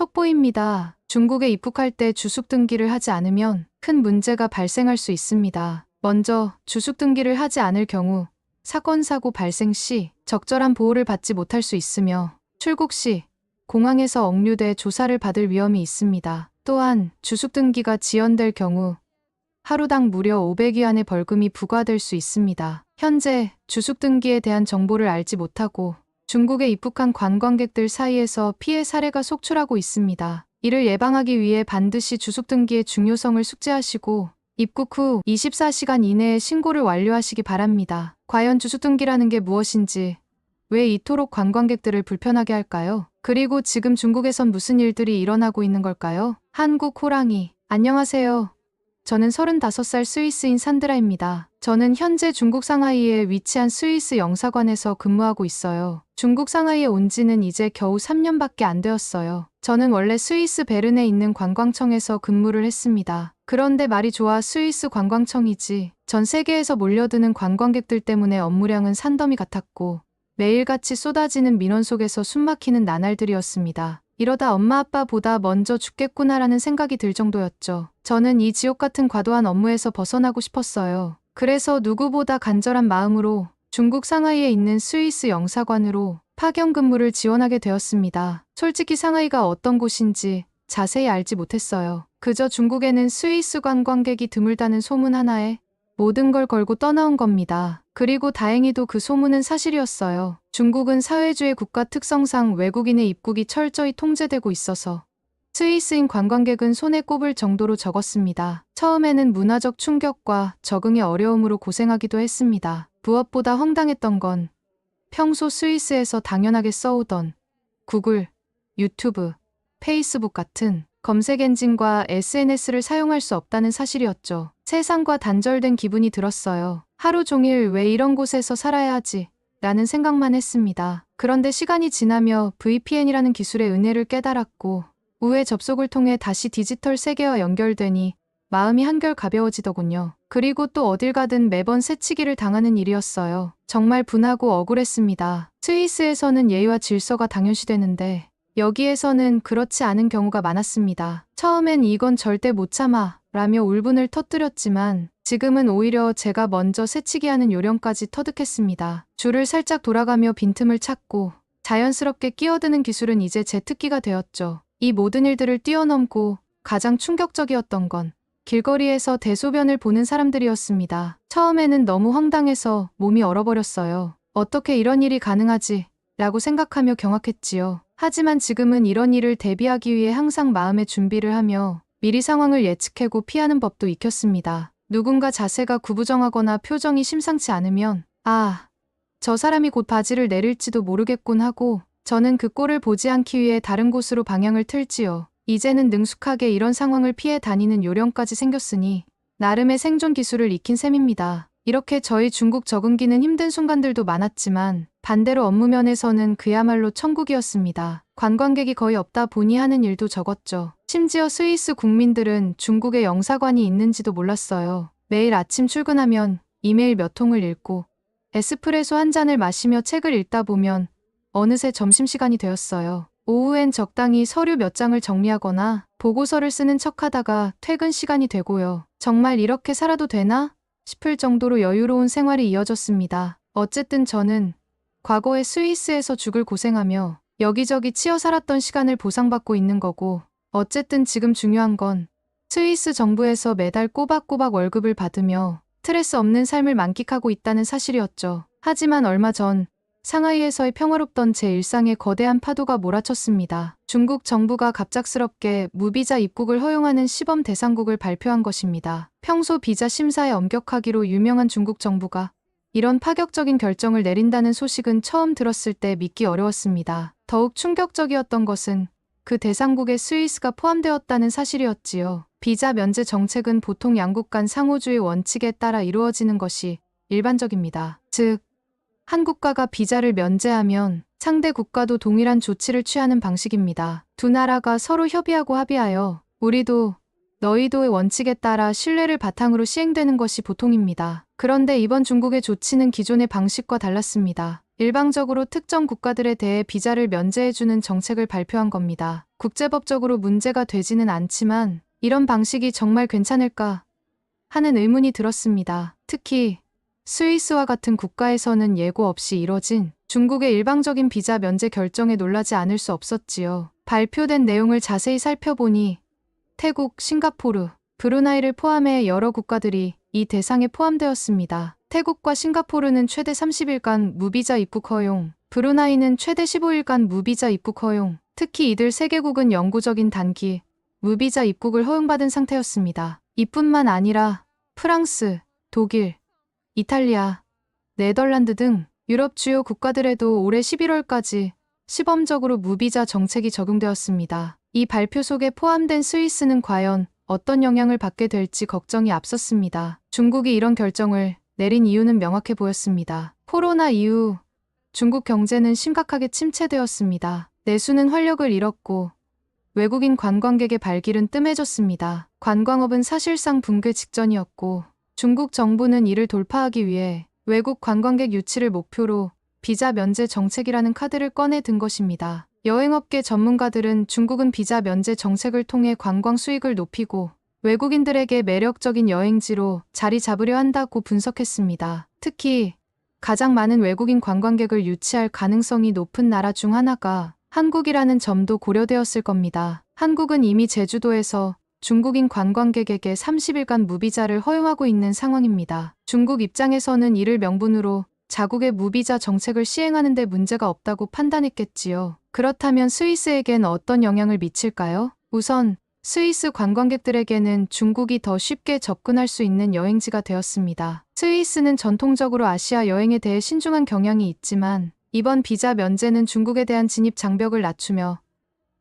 속보입니다. 중국에 입국할 때 주숙 등기를 하지 않으면 큰 문제가 발생할 수 있습니다. 먼저 주숙 등기를 하지 않을 경우 사건 사고 발생 시 적절한 보호를 받지 못할 수 있으며 출국 시 공항에서 억류돼 조사를 받을 위험이 있습니다. 또한 주숙 등기가 지연될 경우 하루당 무려 500위안의 벌금이 부과될 수 있습니다. 현재 주숙 등기에 대한 정보를 알지 못하고 중국에 입국한 관광객들 사이에서 피해 사례가 속출하고 있습니다. 이를 예방하기 위해 반드시 주숙 등기의 중요성을 숙지하시고 입국 후 24시간 이내에 신고를 완료하시기 바랍니다. 과연 주숙 등기라는 게 무엇인지 왜 이토록 관광객들을 불편하게 할까요? 그리고 지금 중국에선 무슨 일들이 일어나고 있는 걸까요? 한국 호랑이. 안녕하세요. 저는 35살 스위스인 산드라입니다. 저는 현재 중국 상하이에 위치한 스위스 영사관에서 근무하고 있어요. 중국 상하이에 온 지는 이제 겨우 3년밖에 안 되었어요. 저는 원래 스위스 베른에 있는 관광청에서 근무를 했습니다. 그런데 말이 좋아 스위스 관광청이지. 전 세계에서 몰려드는 관광객들 때문에 업무량은 산더미 같았고 매일같이 쏟아지는 민원 속에서 숨막히는 나날들이었습니다. 이러다 엄마 아빠보다 먼저 죽겠구나라는 생각이 들 정도였죠. 저는 이 지옥 같은 과도한 업무에서 벗어나고 싶었어요. 그래서 누구보다 간절한 마음으로 중국 상하이에 있는 스위스 영사관으로 파견 근무를 지원하게 되었습니다. 솔직히 상하이가 어떤 곳인지 자세히 알지 못했어요. 그저 중국에는 스위스 관광객이 드물다는 소문 하나에 모든 걸 걸고 떠나온 겁니다. 그리고 다행히도 그 소문은 사실이었어요. 중국은 사회주의 국가 특성상 외국인의 입국이 철저히 통제되고 있어서 스위스인 관광객은 손에 꼽을 정도로 적었습니다. 처음에는 문화적 충격과 적응의 어려움으로 고생하기도 했습니다. 무엇보다 황당했던 건 평소 스위스에서 당연하게 써오던 구글, 유튜브, 페이스북 같은 검색 엔진과 SNS를 사용할 수 없다는 사실이었죠. 세상과 단절된 기분이 들었어요. 하루 종일 왜 이런 곳에서 살아야 하지? 라는 생각만 했습니다. 그런데 시간이 지나며 VPN이라는 기술의 은혜를 깨달았고 우회 접속을 통해 다시 디지털 세계와 연결되니 마음이 한결 가벼워지더군요. 그리고 또 어딜 가든 매번 새치기를 당하는 일이었어요. 정말 분하고 억울했습니다. 스위스에서는 예의와 질서가 당연시되는데 여기에서는 그렇지 않은 경우가 많았습니다. 처음엔 이건 절대 못 참아 라며 울분을 터뜨렸지만 지금은 오히려 제가 먼저 새치기 하는 요령까지 터득했습니다. 줄을 살짝 돌아가며 빈틈을 찾고 자연스럽게 끼어드는 기술은 이제 제 특기가 되었죠. 이 모든 일들을 뛰어넘고 가장 충격적이었던 건 길거리에서 대소변을 보는 사람들이었습니다. 처음에는 너무 황당해서 몸이 얼어버렸어요. 어떻게 이런 일이 가능하지? 라고 생각하며 경악했지요. 하지만 지금은 이런 일을 대비하기 위해 항상 마음의 준비를 하며 미리 상황을 예측하고 피하는 법도 익혔습니다. 누군가 자세가 구부정하거나 표정이 심상치 않으면 아, 저 사람이 곧 바지를 내릴지도 모르겠군 하고 저는 그 꼴을 보지 않기 위해 다른 곳으로 방향을 틀지요. 이제는 능숙하게 이런 상황을 피해 다니는 요령까지 생겼으니 나름의 생존 기술을 익힌 셈입니다. 이렇게 저희 중국 적응기는 힘든 순간들도 많았지만 반대로 업무 면에서는 그야말로 천국이었습니다. 관광객이 거의 없다 보니 하는 일도 적었죠. 심지어 스위스 국민들은 중국에 영사관이 있는지도 몰랐어요. 매일 아침 출근하면 이메일 몇 통을 읽고 에스프레소 한 잔을 마시며 책을 읽다 보면 어느새 점심시간이 되었어요. 오후엔 적당히 서류 몇 장을 정리하거나 보고서를 쓰는 척 하다가 퇴근 시간이 되고요. 정말 이렇게 살아도 되나? 싶을 정도로 여유로운 생활이 이어졌습니다. 어쨌든 저는 과거에 스위스에서 죽을 고생하며 여기저기 치여 살았던 시간을 보상받고 있는 거고 어쨌든 지금 중요한 건 스위스 정부에서 매달 꼬박꼬박 월급을 받으며 스트레스 없는 삶을 만끽하고 있다는 사실이었죠. 하지만 얼마 전 상하이에서의 평화롭던 제 일상에 거대한 파도가 몰아쳤습니다. 중국 정부가 갑작스럽게 무비자 입국을 허용하는 시범 대상국을 발표한 것입니다. 평소 비자 심사에 엄격하기로 유명한 중국 정부가 이런 파격적인 결정을 내린다는 소식은 처음 들었을 때 믿기 어려웠습니다. 더욱 충격적이었던 것은 그 대상국에 스위스가 포함되었다는 사실이었지요. 비자 면제 정책은 보통 양국 간 상호주의 원칙에 따라 이루어지는 것이 일반적입니다. 즉, 한 국가가 비자를 면제하면 상대 국가도 동일한 조치를 취하는 방식입니다. 두 나라가 서로 협의하고 합의하여 우리도 너희도의 원칙에 따라 신뢰를 바탕으로 시행되는 것이 보통입니다. 그런데 이번 중국의 조치는 기존의 방식과 달랐습니다. 일방적으로 특정 국가들에 대해 비자를 면제해주는 정책을 발표한 겁니다. 국제법적으로 문제가 되지는 않지만 이런 방식이 정말 괜찮을까 하는 의문이 들었습니다. 특히 스위스와 같은 국가에서는 예고 없이 이뤄진 중국의 일방적인 비자 면제 결정에 놀라지 않을 수 없었지요. 발표된 내용을 자세히 살펴보니 태국, 싱가포르, 브루나이를 포함해 여러 국가들이 이 대상에 포함되었습니다. 태국과 싱가포르는 최대 30일간 무비자 입국 허용, 브루나이는 최대 15일간 무비자 입국 허용, 특히 이들 세 개국은 영구적인 단기 무비자 입국을 허용받은 상태였습니다. 이뿐만 아니라 프랑스, 독일, 이탈리아, 네덜란드 등 유럽 주요 국가들에도 올해 11월까지 시범적으로 무비자 정책이 적용되었습니다. 이 발표 속에 포함된 스위스는 과연 어떤 영향을 받게 될지 걱정이 앞섰습니다. 중국이 이런 결정을 내린 이유는 명확해 보였습니다. 코로나 이후 중국 경제는 심각하게 침체되었습니다. 내수는 활력을 잃었고 외국인 관광객의 발길은 뜸해졌습니다. 관광업은 사실상 붕괴 직전이었고 중국 정부는 이를 돌파하기 위해 외국 관광객 유치를 목표로 비자 면제 정책이라는 카드를 꺼내 든 것입니다. 여행업계 전문가들은 중국은 비자 면제 정책을 통해 관광 수익을 높이고 외국인들에게 매력적인 여행지로 자리 잡으려 한다고 분석했습니다. 특히 가장 많은 외국인 관광객을 유치할 가능성이 높은 나라 중 하나가 한국이라는 점도 고려되었을 겁니다. 한국은 이미 제주도에서 중국인 관광객에게 30일간 무비자를 허용하고 있는 상황입니다. 중국 입장에서는 이를 명분으로 자국의 무비자 정책을 시행하는 데 문제가 없다고 판단했겠지요. 그렇다면 스위스에겐 어떤 영향을 미칠까요? 우선 스위스 관광객들에게는 중국이 더 쉽게 접근할 수 있는 여행지가 되었습니다. 스위스는 전통적으로 아시아 여행에 대해 신중한 경향이 있지만 이번 비자 면제는 중국에 대한 진입 장벽을 낮추며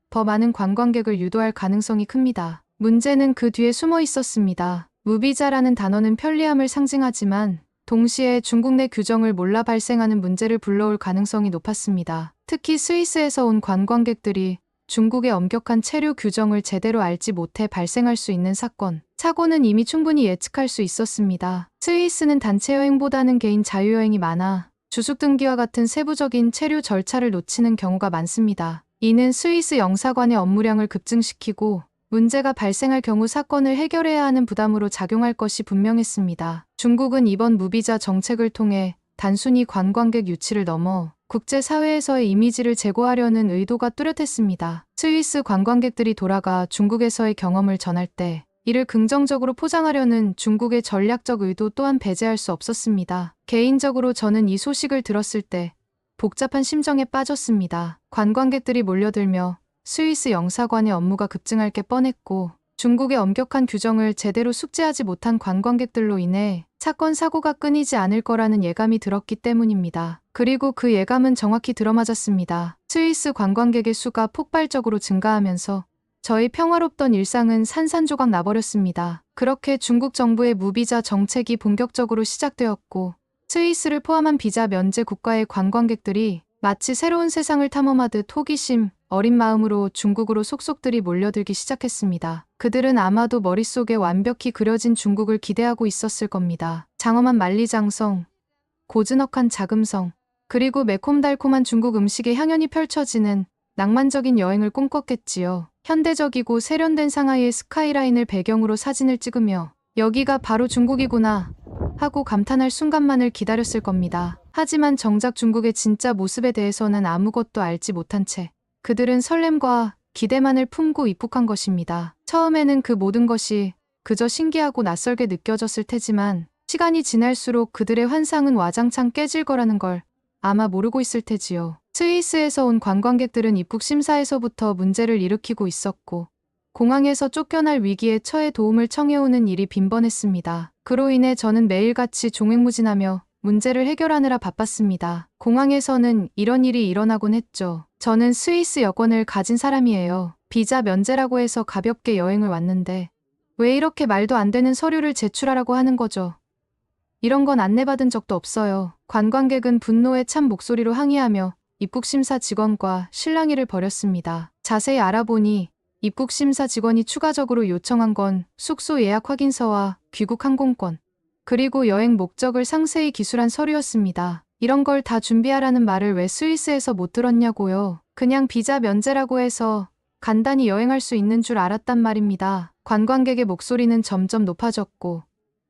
더 많은 관광객을 유도할 가능성이 큽니다. 문제는 그 뒤에 숨어 있었습니다. 무비자라는 단어는 편리함을 상징하지만 동시에 중국 내 규정을 몰라 발생하는 문제를 불러올 가능성이 높았습니다. 특히 스위스에서 온 관광객들이 중국의 엄격한 체류 규정을 제대로 알지 못해 발생할 수 있는 사건, 사고는 이미 충분히 예측할 수 있었습니다. 스위스는 단체 여행보다는 개인 자유여행이 많아 주숙 등기와 같은 세부적인 체류 절차를 놓치는 경우가 많습니다. 이는 스위스 영사관의 업무량을 급증시키고 문제가 발생할 경우 사건을 해결해야 하는 부담으로 작용할 것이 분명했습니다. 중국은 이번 무비자 정책을 통해 단순히 관광객 유치를 넘어 국제사회에서의 이미지를 제고하려는 의도가 뚜렷했습니다. 스위스 관광객들이 돌아가 중국에서의 경험을 전할 때 이를 긍정적으로 포장하려는 중국의 전략적 의도 또한 배제할 수 없었습니다. 개인적으로 저는 이 소식을 들었을 때 복잡한 심정에 빠졌습니다. 관광객들이 몰려들며 스위스 영사관의 업무가 급증할 게 뻔했고 중국의 엄격한 규정을 제대로 숙지하지 못한 관광객들로 인해 사건 사고가 끊이지 않을 거라는 예감이 들었기 때문입니다. 그리고 그 예감은 정확히 들어맞았습니다. 스위스 관광객의 수가 폭발적으로 증가하면서 저희 평화롭던 일상은 산산조각 나버렸습니다. 그렇게 중국 정부의 무비자 정책이 본격적으로 시작되었고 스위스를 포함한 비자 면제 국가의 관광객들이 마치 새로운 세상을 탐험하듯 호기심, 어린 마음으로 중국으로 속속들이 몰려들기 시작했습니다. 그들은 아마도 머릿속에 완벽히 그려진 중국을 기대하고 있었을 겁니다. 장엄한 만리장성, 고즈넉한 자금성, 그리고 매콤달콤한 중국 음식의 향연이 펼쳐지는 낭만적인 여행을 꿈꿨겠지요. 현대적이고 세련된 상하이의 스카이라인을 배경으로 사진을 찍으며 여기가 바로 중국이구나 하고 감탄할 순간만을 기다렸을 겁니다. 하지만 정작 중국의 진짜 모습에 대해서는 아무것도 알지 못한 채 그들은 설렘과 기대만을 품고 입국한 것입니다. 처음에는 그 모든 것이 그저 신기하고 낯설게 느껴졌을 테지만 시간이 지날수록 그들의 환상은 와장창 깨질 거라는 걸 아마 모르고 있을 테지요. 스위스에서 온 관광객들은 입국 심사에서부터 문제를 일으키고 있었고 공항에서 쫓겨날 위기에 처해 도움을 청해오는 일이 빈번했습니다. 그로 인해 저는 매일같이 종횡무진하며 문제를 해결하느라 바빴습니다. 공항에서는 이런 일이 일어나곤 했죠. 저는 스위스 여권을 가진 사람이에요. 비자 면제라고 해서 가볍게 여행을 왔는데 왜 이렇게 말도 안 되는 서류를 제출하라고 하는 거죠? 이런 건 안내받은 적도 없어요. 관광객은 분노에 찬 목소리로 항의하며 입국심사 직원과 실랑이를 벌였습니다. 자세히 알아보니 입국심사 직원이 추가적으로 요청한 건 숙소 예약 확인서와 귀국 항공권, 그리고 여행 목적을 상세히 기술한 서류였습니다. 이런 걸 다 준비하라는 말을 왜 스위스에서 못 들었냐고요. 그냥 비자 면제라고 해서 간단히 여행할 수 있는 줄 알았단 말입니다. 관광객의 목소리는 점점 높아졌고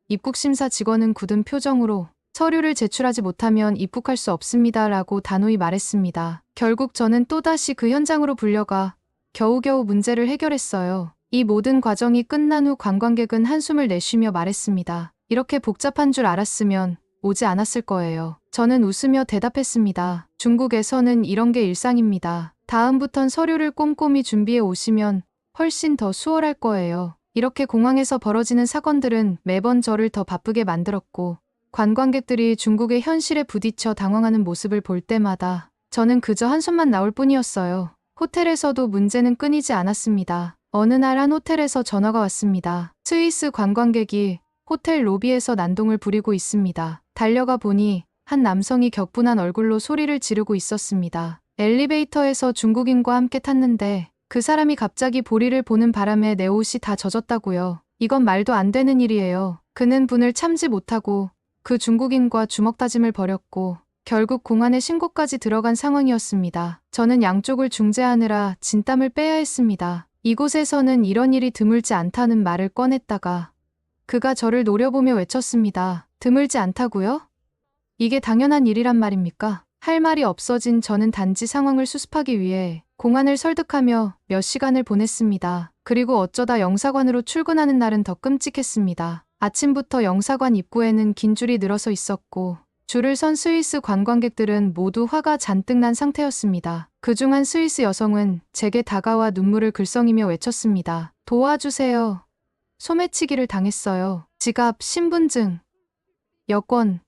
입국 심사 직원은 굳은 표정으로 서류를 제출하지 못하면 입국할 수 없습니다 라고 단호히 말했습니다. 결국 저는 또다시 그 현장으로 불려가 겨우겨우 문제를 해결했어요. 이 모든 과정이 끝난 후 관광객은 한숨을 내쉬며 말했습니다. 이렇게 복잡한 줄 알았으면 오지 않았을 거예요. 저는 웃으며 대답했습니다. 중국에서는 이런 게 일상입니다. 다음부턴 서류를 꼼꼼히 준비해 오시면 훨씬 더 수월할 거예요. 이렇게 공항에서 벌어지는 사건들은 매번 저를 더 바쁘게 만들었고 관광객들이 중국의 현실에 부딪혀 당황하는 모습을 볼 때마다 저는 그저 한숨만 나올 뿐이었어요. 호텔에서도 문제는 끊이지 않았습니다. 어느 날 한 호텔에서 전화가 왔습니다. 스위스 관광객이 호텔 로비에서 난동을 부리고 있습니다. 달려가 보니 한 남성이 격분한 얼굴로 소리를 지르고 있었습니다. 엘리베이터에서 중국인과 함께 탔는데 그 사람이 갑자기 보리를 보는 바람에 내 옷이 다 젖었다고요. 이건 말도 안 되는 일이에요. 그는 분을 참지 못하고 그 중국인과 주먹 다짐을 벌였고 결국 공안에 신고까지 들어간 상황이었습니다. 저는 양쪽을 중재하느라 진땀을 빼야 했습니다. 이곳에서는 이런 일이 드물지 않다는 말을 꺼냈다가 그가 저를 노려보며 외쳤습니다. 드물지 않다고요? 이게 당연한 일이란 말입니까? 할 말이 없어진 저는 단지 상황을 수습하기 위해 공안을 설득하며 몇 시간을 보냈습니다. 그리고 어쩌다 영사관으로 출근하는 날은 더 끔찍했습니다. 아침부터 영사관 입구에는 긴 줄이 늘어서 있었고 줄을 선 스위스 관광객들은 모두 화가 잔뜩 난 상태였습니다. 그중 한 스위스 여성은 제게 다가와 눈물을 글썽이며 외쳤습니다. 도와주세요. 소매치기를 당했어요. 지갑, 신분증, 여권,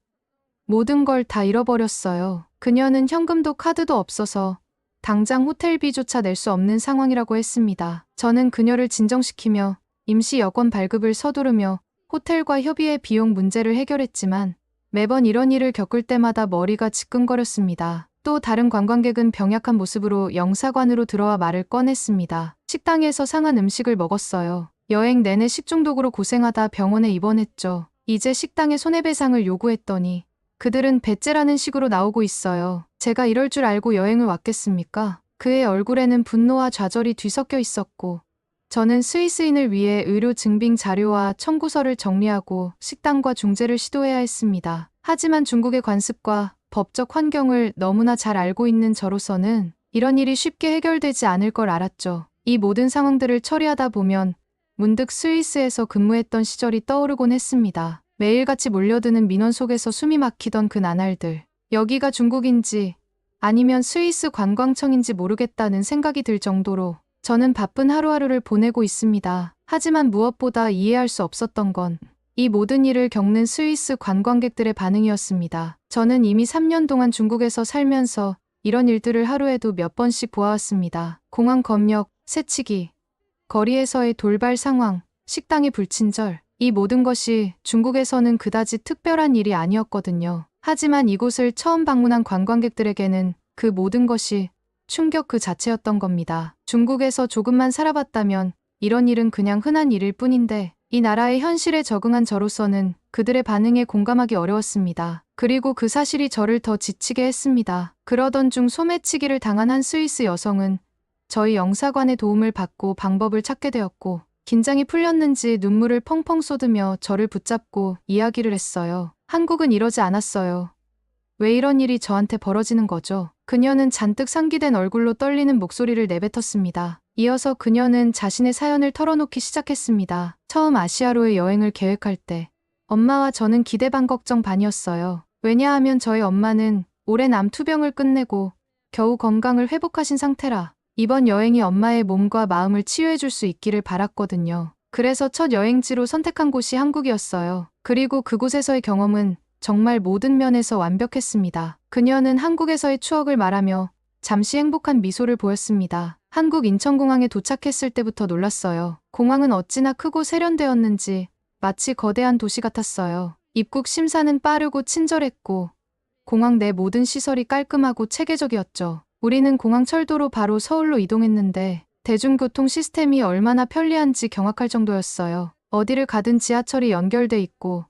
모든 걸 다 잃어버렸어요. 그녀는 현금도 카드도 없어서 당장 호텔비조차 낼 수 없는 상황이라고 했습니다. 저는 그녀를 진정시키며 임시 여권 발급을 서두르며 호텔과 협의해 비용 문제를 해결했지만 매번 이런 일을 겪을 때마다 머리가 지끈거렸습니다. 또 다른 관광객은 병약한 모습으로 영사관으로 들어와 말을 꺼냈습니다. 식당에서 상한 음식을 먹었어요. 여행 내내 식중독으로 고생하다 병원에 입원했죠. 이제 식당에 손해배상을 요구했더니 그들은 배째라는 식으로 나오고 있어요. 제가 이럴 줄 알고 여행을 왔겠습니까? 그의 얼굴에는 분노와 좌절이 뒤섞여 있었고 저는 스위스인을 위해 의료 증빙 자료와 청구서를 정리하고 식당과 중재를 시도해야 했습니다. 하지만 중국의 관습과 법적 환경을 너무나 잘 알고 있는 저로서는 이런 일이 쉽게 해결되지 않을 걸 알았죠. 이 모든 상황들을 처리하다 보면 문득 스위스에서 근무했던 시절이 떠오르곤 했습니다. 매일같이 몰려드는 민원 속에서 숨이 막히던 그 나날들. 여기가 중국인지 아니면 스위스 관광청인지 모르겠다는 생각이 들 정도로 저는 바쁜 하루하루를 보내고 있습니다. 하지만 무엇보다 이해할 수 없었던 건 이 모든 일을 겪는 스위스 관광객들의 반응이었습니다. 저는 이미 3년 동안 중국에서 살면서 이런 일들을 하루에도 몇 번씩 보아왔습니다. 공항 검역, 새치기, 거리에서의 돌발 상황, 식당의 불친절, 이 모든 것이 중국에서는 그다지 특별한 일이 아니었거든요. 하지만 이곳을 처음 방문한 관광객들에게는 그 모든 것이 충격 그 자체였던 겁니다. 중국에서 조금만 살아봤다면 이런 일은 그냥 흔한 일일 뿐인데 이 나라의 현실에 적응한 저로서는 그들의 반응에 공감하기 어려웠습니다. 그리고 그 사실이 저를 더 지치게 했습니다. 그러던 중 소매치기를 당한 한 스위스 여성은 저희 영사관의 도움을 받고 방법을 찾게 되었고 긴장이 풀렸는지 눈물을 펑펑 쏟으며 저를 붙잡고 이야기를 했어요. 한국은 이러지 않았어요. 왜 이런 일이 저한테 벌어지는 거죠? 그녀는 잔뜩 상기된 얼굴로 떨리는 목소리를 내뱉었습니다. 이어서 그녀는 자신의 사연을 털어놓기 시작했습니다. 처음 아시아로의 여행을 계획할 때 엄마와 저는 기대 반 걱정 반이었어요. 왜냐하면 저희 엄마는 오랜 암 투병을 끝내고 겨우 건강을 회복하신 상태라 이번 여행이 엄마의 몸과 마음을 치유해 줄 수 있기를 바랐거든요. 그래서 첫 여행지로 선택한 곳이 한국이었어요. 그리고 그곳에서의 경험은 정말 모든 면에서 완벽했습니다. 그녀는 한국에서의 추억을 말하며 잠시 행복한 미소를 보였습니다. 한국 인천공항에 도착했을 때부터 놀랐어요. 공항은 어찌나 크고 세련되었는지 마치 거대한 도시 같았어요. 입국 심사는 빠르고 친절했고 공항 내 모든 시설이 깔끔하고 체계적이었죠. 우리는 공항 철도로 바로 서울로 이동했는데 대중교통 시스템이 얼마나 편리한지 경악할 정도였어요. 어디를 가든 지하철이 연결돼 있고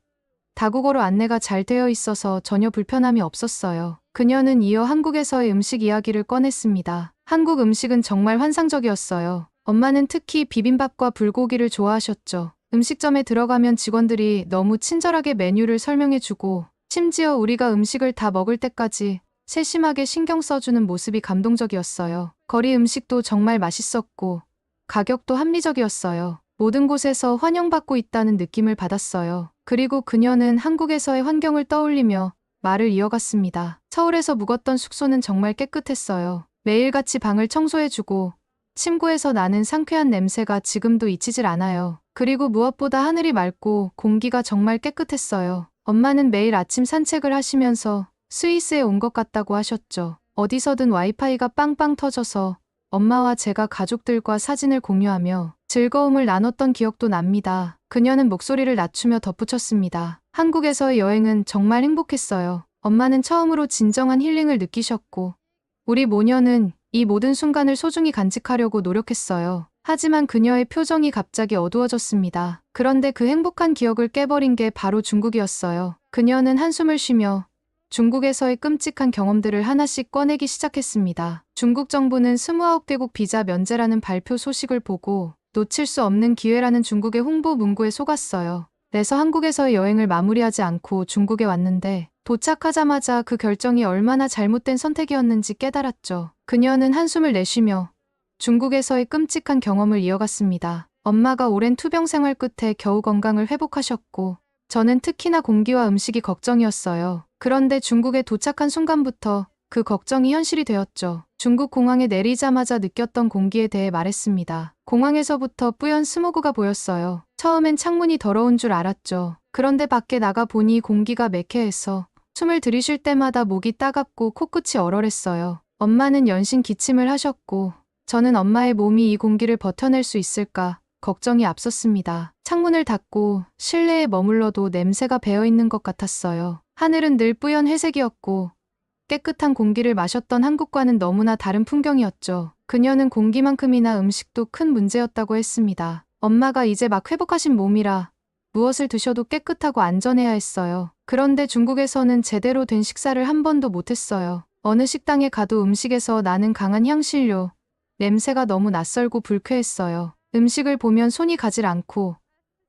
다국어로 안내가 잘 되어 있어서 전혀 불편함이 없었어요. 그녀는 이어 한국에서의 음식 이야기를 꺼냈습니다. 한국 음식은 정말 환상적이었어요. 엄마는 특히 비빔밥과 불고기를 좋아하셨죠. 음식점에 들어가면 직원들이 너무 친절하게 메뉴를 설명해주고 심지어 우리가 음식을 다 먹을 때까지 세심하게 신경 써주는 모습이 감동적이었어요. 거리 음식도 정말 맛있었고 가격도 합리적이었어요. 모든 곳에서 환영받고 있다는 느낌을 받았어요. 그리고 그녀는 한국에서의 환경을 떠올리며 말을 이어갔습니다. 서울에서 묵었던 숙소는 정말 깨끗했어요. 매일같이 방을 청소해주고 침구에서 나는 상쾌한 냄새가 지금도 잊히질 않아요. 그리고 무엇보다 하늘이 맑고 공기가 정말 깨끗했어요. 엄마는 매일 아침 산책을 하시면서 스위스에 온 것 같다고 하셨죠. 어디서든 와이파이가 빵빵 터져서 엄마와 제가 가족들과 사진을 공유하며 즐거움을 나눴던 기억도 납니다. 그녀는 목소리를 낮추며 덧붙였습니다. 한국에서의 여행은 정말 행복했어요. 엄마는 처음으로 진정한 힐링을 느끼셨고, 우리 모녀는 이 모든 순간을 소중히 간직하려고 노력했어요. 하지만 그녀의 표정이 갑자기 어두워졌습니다. 그런데 그 행복한 기억을 깨버린 게 바로 중국이었어요. 그녀는 한숨을 쉬며 중국에서의 끔찍한 경험들을 하나씩 꺼내기 시작했습니다. 중국 정부는 29개국 비자 면제라는 발표 소식을 보고 놓칠 수 없는 기회라는 중국의 홍보 문구에 속았어요. 그래서 한국에서의 여행을 마무리하지 않고 중국에 왔는데 도착하자마자 그 결정이 얼마나 잘못된 선택이었는지 깨달았죠. 그녀는 한숨을 내쉬며 중국에서의 끔찍한 경험을 이어갔습니다. 엄마가 오랜 투병 생활 끝에 겨우 건강을 회복하셨고 저는 특히나 공기와 음식이 걱정이었어요. 그런데 중국에 도착한 순간부터 그 걱정이 현실이 되었죠. 중국 공항에 내리자마자 느꼈던 공기에 대해 말했습니다. 공항에서부터 뿌연 스모그가 보였어요. 처음엔 창문이 더러운 줄 알았죠. 그런데 밖에 나가 보니 공기가 매캐해서 숨을 들이쉴 때마다 목이 따갑고 코끝이 얼얼했어요. 엄마는 연신 기침을 하셨고 저는 엄마의 몸이 이 공기를 버텨낼 수 있을까 걱정이 앞섰습니다. 창문을 닫고 실내에 머물러도 냄새가 배어 있는 것 같았어요. 하늘은 늘 뿌연 회색이었고 깨끗한 공기를 마셨던 한국과는 너무나 다른 풍경이었죠. 그녀는 공기만큼이나 음식도 큰 문제였다고 했습니다. 엄마가 이제 막 회복하신 몸이라 무엇을 드셔도 깨끗하고 안전해야 했어요. 그런데 중국에서는 제대로 된 식사를 한 번도 못했어요. 어느 식당에 가도 음식에서 나는 강한 향신료, 냄새가 너무 낯설고 불쾌했어요. 음식을 보면 손이 가질 않고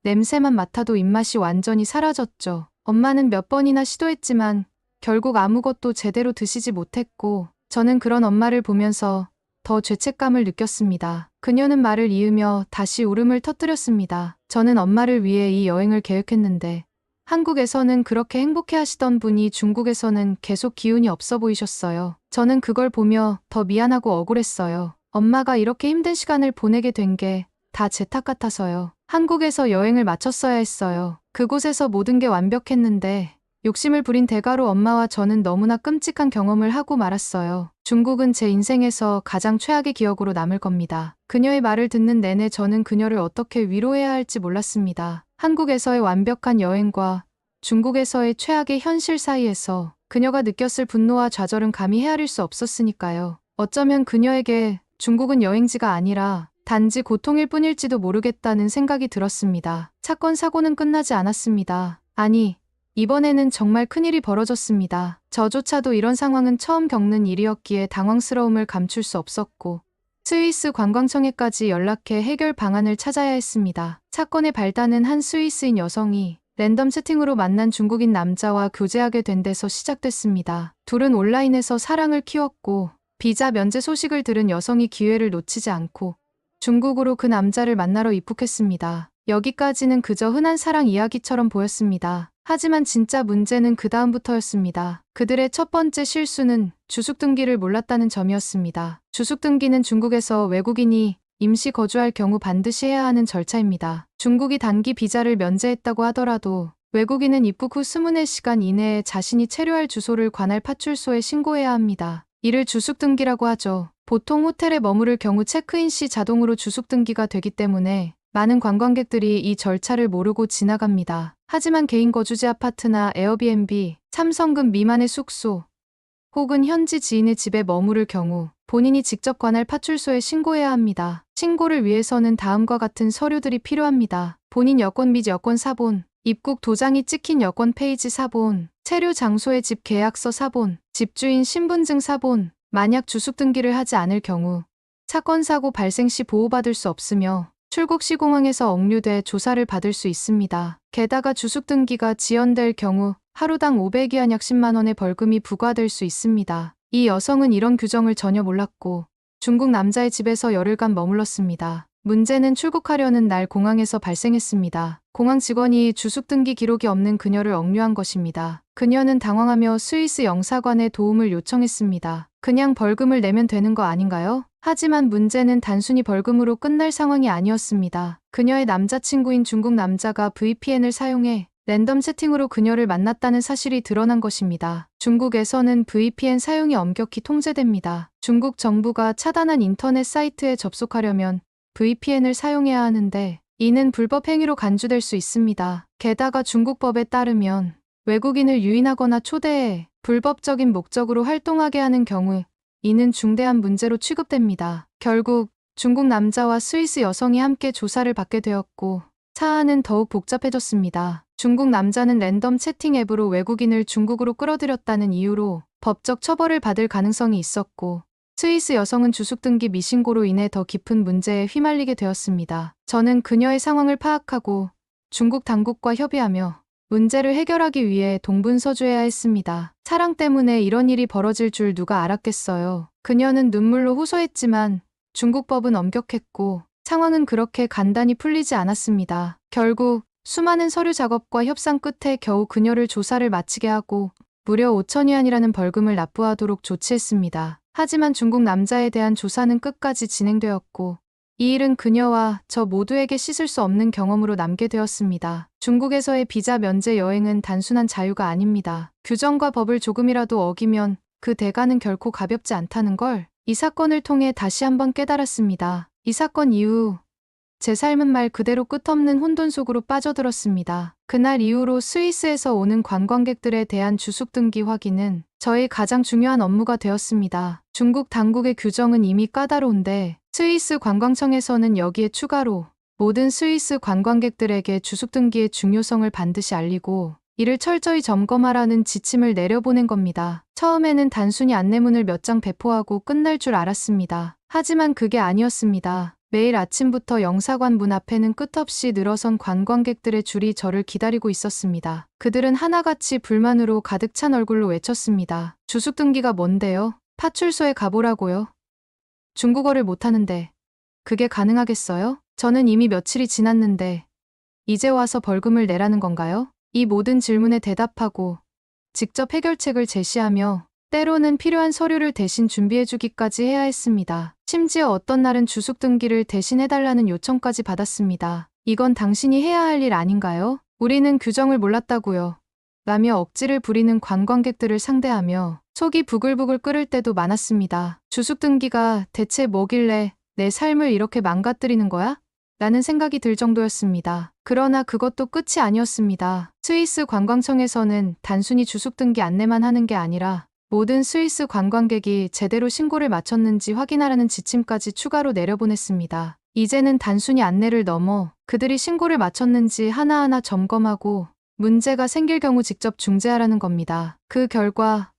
냄새만 맡아도 입맛이 완전히 사라졌죠. 엄마는 몇 번이나 시도했지만 결국 아무것도 제대로 드시지 못했고 저는 그런 엄마를 보면서 더 죄책감을 느꼈습니다. 그녀는 말을 이으며 다시 울음을 터뜨렸습니다. 저는 엄마를 위해 이 여행을 계획했는데 한국에서는 그렇게 행복해 하시던 분이 중국에서는 계속 기운이 없어 보이셨어요. 저는 그걸 보며 더 미안하고 억울했어요. 엄마가 이렇게 힘든 시간을 보내게 된 게 다 제 탓 같아서요. 한국에서 여행을 마쳤어야 했어요. 그곳에서 모든 게 완벽했는데 욕심을 부린 대가로 엄마와 저는 너무나 끔찍한 경험을 하고 말았어요. 중국은 제 인생에서 가장 최악의 기억으로 남을 겁니다. 그녀의 말을 듣는 내내 저는 그녀를 어떻게 위로해야 할지 몰랐습니다. 한국에서의 완벽한 여행과 중국에서의 최악의 현실 사이에서 그녀가 느꼈을 분노와 좌절은 감히 헤아릴 수 없었으니까요. 어쩌면 그녀에게 중국은 여행지가 아니라 단지 고통일 뿐일지도 모르겠다는 생각이 들었습니다. 사건 사고는 끝나지 않았습니다. 아니, 이번에는 정말 큰일이 벌어졌습니다. 저조차도 이런 상황은 처음 겪는 일이었기에 당황스러움을 감출 수 없었고 스위스 관광청에까지 연락해 해결 방안을 찾아야 했습니다. 사건의 발단은 한 스위스인 여성이 랜덤 채팅으로 만난 중국인 남자와 교제하게 된 데서 시작됐습니다. 둘은 온라인에서 사랑을 키웠고 비자 면제 소식을 들은 여성이 기회를 놓치지 않고 중국으로 그 남자를 만나러 입국했습니다. 여기까지는 그저 흔한 사랑 이야기처럼 보였습니다. 하지만 진짜 문제는 그 다음부터였습니다. 그들의 첫 번째 실수는 주숙 등기를 몰랐다는 점이었습니다. 주숙 등기는 중국에서 외국인이 임시 거주할 경우 반드시 해야 하는 절차입니다. 중국이 단기 비자를 면제했다고 하더라도 외국인은 입국 후 24시간 이내에 자신이 체류할 주소를 관할 파출소에 신고해야 합니다. 이를 주숙 등기라고 하죠. 보통 호텔에 머무를 경우 체크인 시 자동으로 주숙 등기가 되기 때문에 많은 관광객들이 이 절차를 모르고 지나갑니다. 하지만 개인 거주지 아파트나 에어비앤비, 삼성급 미만의 숙소, 혹은 현지 지인의 집에 머무를 경우 본인이 직접 관할 파출소에 신고해야 합니다. 신고를 위해서는 다음과 같은 서류들이 필요합니다. 본인 여권 및 여권 사본, 입국 도장이 찍힌 여권 페이지 사본, 체류 장소의 집 계약서 사본, 집주인 신분증 사본, 만약 주숙 등기를 하지 않을 경우 사건 사고 발생 시 보호받을 수 없으며 출국 시 공항에서 억류돼 조사를 받을 수 있습니다. 게다가 주숙 등기가 지연될 경우 하루당 500위안 약 10만 원의 벌금이 부과될 수 있습니다. 이 여성은 이런 규정을 전혀 몰랐고 중국 남자의 집에서 열흘간 머물렀습니다. 문제는 출국하려는 날 공항에서 발생했습니다. 공항 직원이 주숙 등기 기록이 없는 그녀를 억류한 것입니다. 그녀는 당황하며 스위스 영사관에 도움을 요청했습니다. 그냥 벌금을 내면 되는 거 아닌가요? 하지만 문제는 단순히 벌금으로 끝날 상황이 아니었습니다. 그녀의 남자친구인 중국 남자가 VPN을 사용해 랜덤 채팅으로 그녀를 만났다는 사실이 드러난 것입니다. 중국에서는 VPN 사용이 엄격히 통제됩니다. 중국 정부가 차단한 인터넷 사이트에 접속하려면 VPN을 사용해야 하는데 이는 불법 행위로 간주될 수 있습니다. 게다가 중국법에 따르면 외국인을 유인하거나 초대해 불법적인 목적으로 활동하게 하는 경우 이는 중대한 문제로 취급됩니다. 결국 중국 남자와 스위스 여성이 함께 조사를 받게 되었고 사안은 더욱 복잡해졌습니다. 중국 남자는 랜덤 채팅 앱으로 외국인을 중국으로 끌어들였다는 이유로 법적 처벌을 받을 가능성이 있었고 스위스 여성은 주숙 등기 미신고로 인해 더 깊은 문제에 휘말리게 되었습니다. 저는 그녀의 상황을 파악하고 중국 당국과 협의하며 문제를 해결하기 위해 동분서주해야 했습니다. 사랑 때문에 이런 일이 벌어질 줄 누가 알았겠어요. 그녀는 눈물로 호소했지만 중국법은 엄격했고 상황은 그렇게 간단히 풀리지 않았습니다. 결국 수많은 서류 작업과 협상 끝에 겨우 그녀를 조사를 마치게 하고 무려 5천위안이라는 벌금을 납부하도록 조치했습니다. 하지만 중국 남자에 대한 조사는 끝까지 진행되었고 이 일은 그녀와 저 모두에게 씻을 수 없는 경험으로 남게 되었습니다. 중국에서의 비자 면제 여행은 단순한 자유가 아닙니다. 규정과 법을 조금이라도 어기면 그 대가는 결코 가볍지 않다는 걸 이 사건을 통해 다시 한번 깨달았습니다. 이 사건 이후 제 삶은 말 그대로 끝없는 혼돈 속으로 빠져들었습니다. 그날 이후로 스위스에서 오는 관광객들에 대한 주숙 등기 확인은 저의 가장 중요한 업무가 되었습니다. 중국 당국의 규정은 이미 까다로운데 스위스 관광청에서는 여기에 추가로 모든 스위스 관광객들에게 주숙 등기의 중요성을 반드시 알리고 이를 철저히 점검하라는 지침을 내려보낸 겁니다. 처음에는 단순히 안내문을 몇 장 배포하고 끝날 줄 알았습니다. 하지만 그게 아니었습니다. 매일 아침부터 영사관 문 앞에는 끝없이 늘어선 관광객들의 줄이 저를 기다리고 있었습니다. 그들은 하나같이 불만으로 가득 찬 얼굴로 외쳤습니다. 주숙 등기가 뭔데요? 파출소에 가보라고요. 중국어를 못하는데 그게 가능하겠어요? 저는 이미 며칠이 지났는데 이제 와서 벌금을 내라는 건가요? 이 모든 질문에 대답하고 직접 해결책을 제시하며 때로는 필요한 서류를 대신 준비해주기까지 해야 했습니다. 심지어 어떤 날은 주숙 등기를 대신 해달라는 요청까지 받았습니다. 이건 당신이 해야 할 일 아닌가요? 우리는 규정을 몰랐다고요. 라며 억지를 부리는 관광객들을 상대하며 속이 부글부글 끓을 때도 많았습니다. 주숙 등기가 대체 뭐길래 내 삶을 이렇게 망가뜨리는 거야? 라는 생각이 들 정도였습니다. 그러나 그것도 끝이 아니었습니다. 스위스 관광청에서는 단순히 주숙 등기 안내만 하는 게 아니라 모든 스위스 관광객이 제대로 신고를 마쳤는지 확인하라는 지침까지 추가로 내려보냈습니다. 이제는 단순히 안내를 넘어 그들이 신고를 마쳤는지 하나하나 점검하고 문제가 생길 경우 직접 중재하라는 겁니다. 그 결과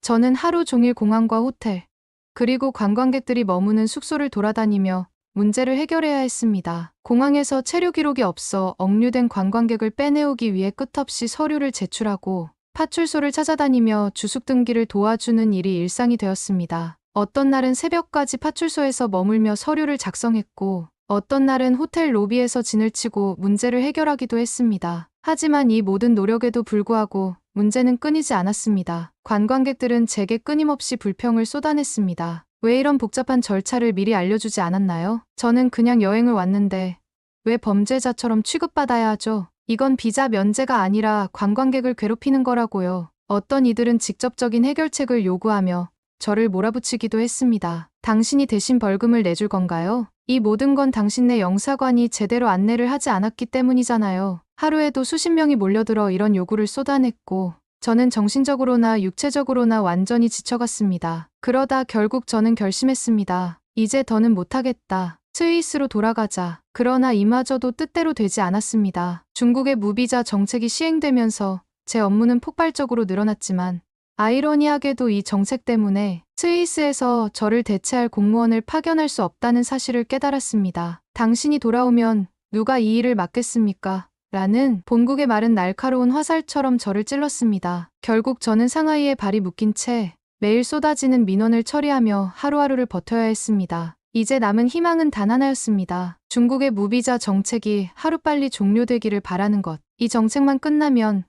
저는 하루 종일 공항과 호텔, 그리고 관광객들이 머무는 숙소를 돌아다니며 문제를 해결해야 했습니다. 공항에서 체류 기록이 없어 억류된 관광객을 빼내오기 위해 끝없이 서류를 제출하고 파출소를 찾아다니며 주숙 등기를 도와주는 일이 일상이 되었습니다. 어떤 날은 새벽까지 파출소에서 머물며 서류를 작성했고 어떤 날은 호텔 로비에서 진을 치고 문제를 해결하기도 했습니다. 하지만 이 모든 노력에도 불구하고 문제는 끊이지 않았습니다. 관광객들은 제게 끊임없이 불평을 쏟아냈습니다. 왜 이런 복잡한 절차를 미리 알려주지 않았나요? 저는 그냥 여행을 왔는데 왜 범죄자처럼 취급받아야 하죠? 이건 비자 면제가 아니라 관광객을 괴롭히는 거라고요. 어떤 이들은 직접적인 해결책을 요구하며 저를 몰아붙이기도 했습니다. 당신이 대신 벌금을 내줄 건가요? 이 모든 건 당신네 영사관이 제대로 안내를 하지 않았기 때문이잖아요. 하루에도 수십 명이 몰려들어 이런 요구를 쏟아냈고 저는 정신적으로나 육체적으로나 완전히 지쳐갔습니다. 그러다 결국 저는 결심했습니다. 이제 더는 못하겠다. 스위스로 돌아가자. 그러나 이마저도 뜻대로 되지 않았습니다. 중국의 무비자 정책이 시행되면서 제 업무는 폭발적으로 늘어났지만 아이러니하게도 이 정책 때문에 스위스에서 저를 대체할 공무원을 파견할 수 없다는 사실을 깨달았습니다. 당신이 돌아오면 누가 이 일을 맡겠습니까? 라는 본국의 말은 날카로운 화살처럼 저를 찔렀습니다. 결국 저는 상하이에 발이 묶인 채 매일 쏟아지는 민원을 처리하며 하루하루를 버텨야 했습니다. 이제 남은 희망은 단 하나였습니다. 중국의 무비자 정책이 하루빨리 종료되기를 바라는 것. 이 정책만 끝나면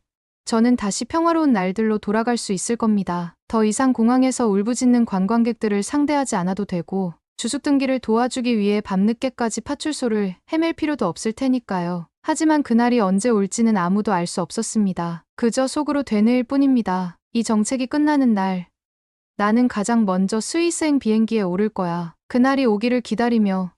저는 다시 평화로운 날들로 돌아갈 수 있을 겁니다. 더 이상 공항에서 울부짖는 관광객들을 상대하지 않아도 되고 주숙 등기를 도와주기 위해 밤늦게까지 파출소를 헤맬 필요도 없을 테니까요. 하지만 그날이 언제 올지는 아무도 알 수 없었습니다. 그저 속으로 되뇌일 뿐입니다. 이 정책이 끝나는 날 나는 가장 먼저 스위스행 비행기에 오를 거야. 그날이 오기를 기다리며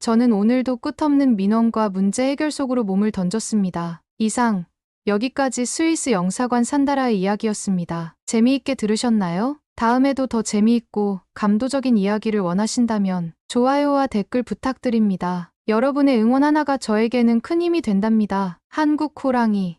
저는 오늘도 끝없는 민원과 문제 해결 속으로 몸을 던졌습니다. 이상 여기까지 스위스 영사관 산다라의 이야기였습니다. 재미있게 들으셨나요? 다음에도 더 재미있고 감도적인 이야기를 원하신다면 좋아요와 댓글 부탁드립니다. 여러분의 응원 하나가 저에게는 큰 힘이 된답니다. 한국 호랑이